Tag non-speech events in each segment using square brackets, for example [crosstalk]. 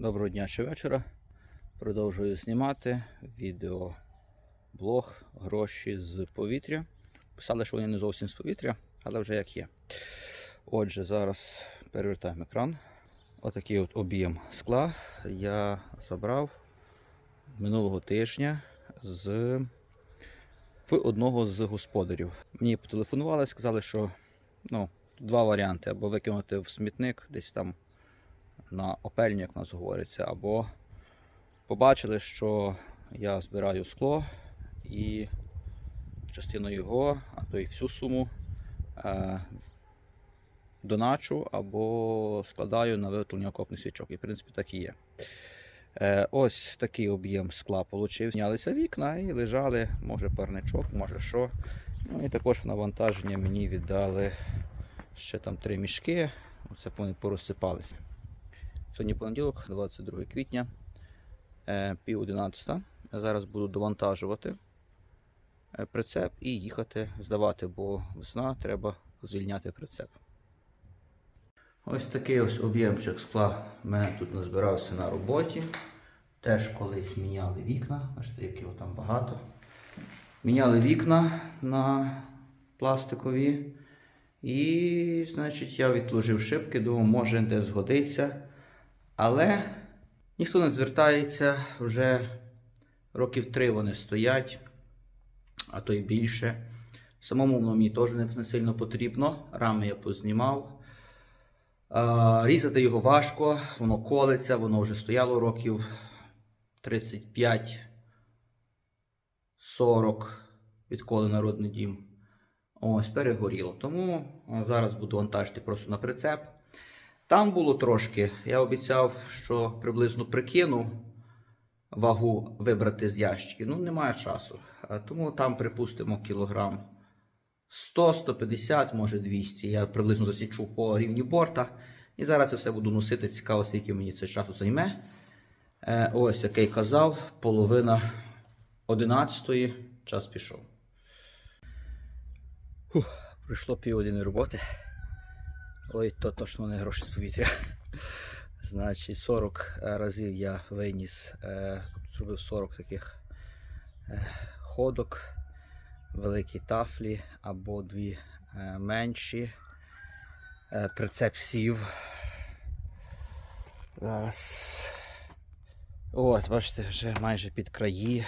Доброго дня чи вечора. Продовжую знімати відео блог гроші з повітря. Писали, що вони не зовсім з повітря, але вже як є. Отже, зараз перевертаємо екран. Отакий от об'єм скла я забрав минулого тижня з в одного з господарів. Мені потелефонували, сказали, що ну, два варіанти: або викинути в смітник десь там на опельню, як в нас говориться, або побачили, що я збираю скло і частину його, а то й всю суму е, доначу або складаю на виготовлення окопних свічок. І в принципі так і є. Е, ось такий об'єм скла получив. Знялися вікна і лежали, може парничок, може що. Ну і також в навантаження мені віддали ще там три мішки. Оце вони порозсипалися. Сьогодні понеділок, 22 квітня, е, пів 11. Зараз буду довантажувати е, прицеп і їхати здавати, бо весна треба звільняти прицеп. Ось такий ось об'ємчик скла в мене тут назбирався на роботі. Теж колись міняли вікна, бачите, як його там багато. Міняли вікна на пластикові. І, значить, я відложив шибки, думав, може де згодиться. Але ніхто не звертається, вже років три вони стоять, а то й більше. Самому воно мені теж не сильно потрібно. Рами я познімав. Різати його важко, воно колиться, воно вже стояло років 35-40, відколи народний дім. Ось, перегоріло. Тому зараз буду вантажити просто на прицеп. Там було трошки. Я обіцяв, що приблизно прикину вагу вибрати з ящиків. Ну, немає часу. Тому там, припустимо, кілограм 100-150, може 200. Я приблизно засічу по рівні борта. І зараз це все буду носити. Цікаво, скільки мені це часу займе. Е, ось, як я й казав, половина 11 час пішов. Фух, пройшло півгодини роботи. Ой, то точно не гроші з повітря. Значить, 40 разів я виніс, е, зробив 40 таких е, ходок, великі тафлі або дві е, менші. Е, прицеп сів. Зараз. От, бачите, вже майже під краї.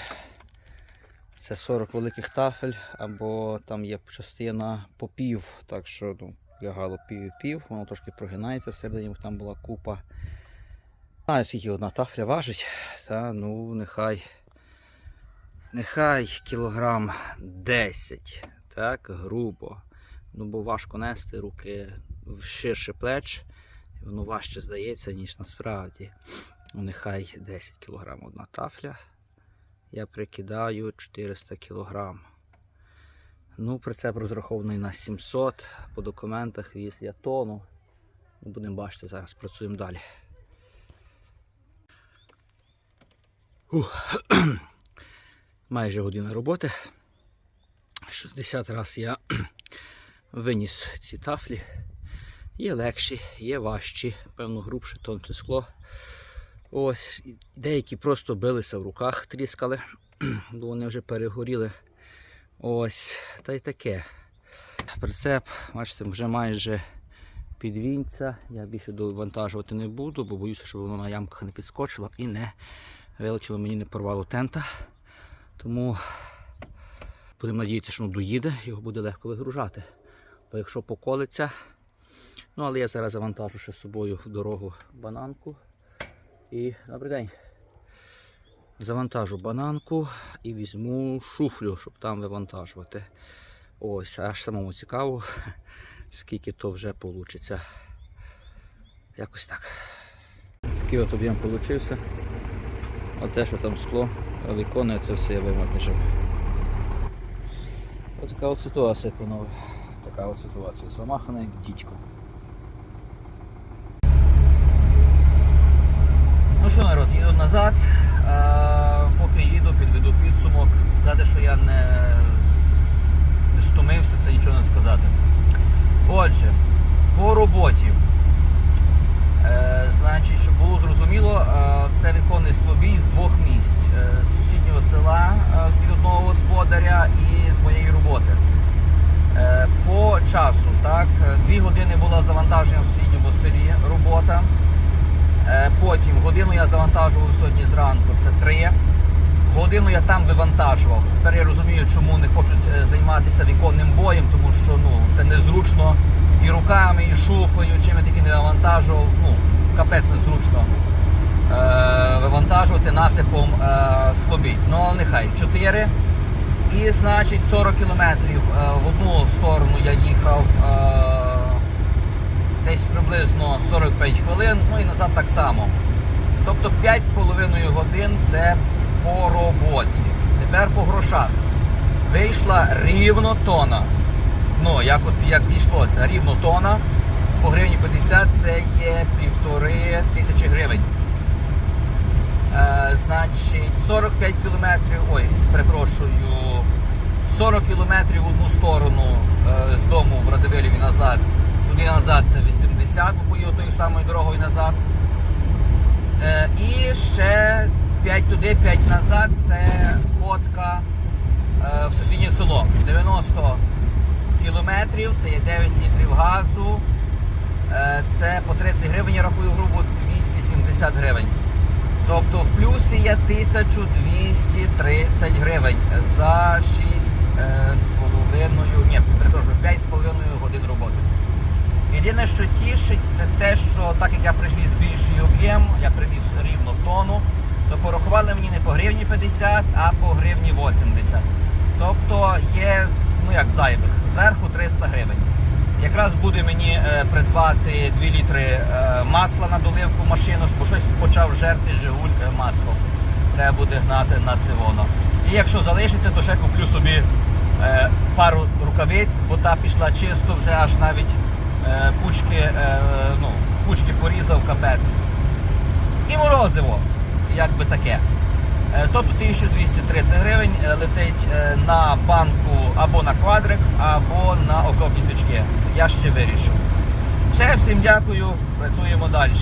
Це 40 великих тафель, або там є частина по пів, так що ну, лягало пів і пів, воно трошки прогинається всередині, там була купа. Знаю, скільки одна тафля важить, та ну нехай. Нехай кілограм 10, так, грубо. Ну, бо важко нести руки ширше плеч, воно важче здається, ніж насправді. Ну, нехай 10 кілограм одна тафля. Я прикидаю 400 кілограм. Ну, прицеп розрахований на 700. По документах віз я тону. Ну, Будемо бачити, зараз працюємо далі. [clears throat] Майже година роботи. 60 раз я [clears throat] виніс ці тафлі. Є легші, є важчі, певно, грубше, тонше скло. Ось, деякі просто билися в руках, тріскали, [clears throat] бо вони вже перегоріли. Ось, та й таке. Прицеп, бачите, вже майже підвінця. Я більше довантажувати не буду, бо боюся, щоб воно на ямках не підскочило і не вилетіло, мені не порвало тента. Тому будемо надіятися, що воно доїде, його буде легко вигружати. Бо якщо поколиться, ну але я зараз завантажу ще з собою в дорогу бананку. І добрий день. Завантажу бананку і візьму шуфлю, щоб там вивантажувати. Ось, аж самому цікаво, [laughs] скільки то вже вийде. Якось так. Такий от об'єм вийшов. А те, що там скло виконує, це все я вимагнежив. Ось така от ситуація, панове. Така от ситуація. Замахана як дідько. Ну що, народ, їду назад. А, поки їду, підведу підсумок. Сказати, що я не, не стомився, це нічого не сказати. Отже, по роботі. Е, значить, щоб було зрозуміло, е, робили склобій з двох місць: Е, з сусіднього села е, з одного господаря і з моєї роботи. Е, По часу, так, дві години була завантаження в сусідньому селі робота. Потім годину я завантажував сьогодні зранку, це три. Годину я там вивантажував. Тепер я розумію, чому не хочуть е, займатися віконним боєм, тому що ну, це незручно і руками, і шуфою, чим я тільки не вивантажував. Ну, капець незручно е, вивантажувати насипом е, склобій. Ну, але нехай. Чотири. І значить 40 кілометрів е, в одну сторону я їхав е, десь приблизно 45 хвилин, ну і назад так само. Тобто 5,5 годин це по роботі. Тепер по грошах. Вийшла рівно тона. Ну, як от як зійшлося, рівно тона. По гривні 50 це є півтори тисячі гривень. Е, значить, 45 кілометрів, ой, перепрошую, 40 кілометрів в одну сторону е, з дому в Радивилів і назад. Туди назад це 80, бо поїду тою самою дорогою назад. Е, і ще 5 туди, 5 назад це ходка е, в сусіднє село. 90 кілометрів, це є 9 літрів газу. Е, це по 30 гривень, я рахую грубо 270 гривень. Тобто в плюсі є 1230 гривень за 6 е, ні, перепрошую, 5 з половиною годин роботи. Єдине, що тішить, це те, що так як я привіз більший об'єм, я привіз рівно тонну, то порахували мені не по гривні 50, а по гривні 80. Тобто є ну як зайвих, зверху 300 гривень. Якраз буде мені е, придбати 2 літри е, масла на доливку машину, бо щось почав жерти Жигуль е, масло. Треба буде гнати на це воно. І якщо залишиться, то ще куплю собі е, пару рукавиць, бо та пішла чисто, вже аж навіть е, пучки, е, ну, пучки порізав капець. І морозиво, як би таке. Е, Тобто 1230 гривень е, летить е, на банку або на квадрик, або на окопні свічки. Я ще вирішу. Все, всім дякую, працюємо далі.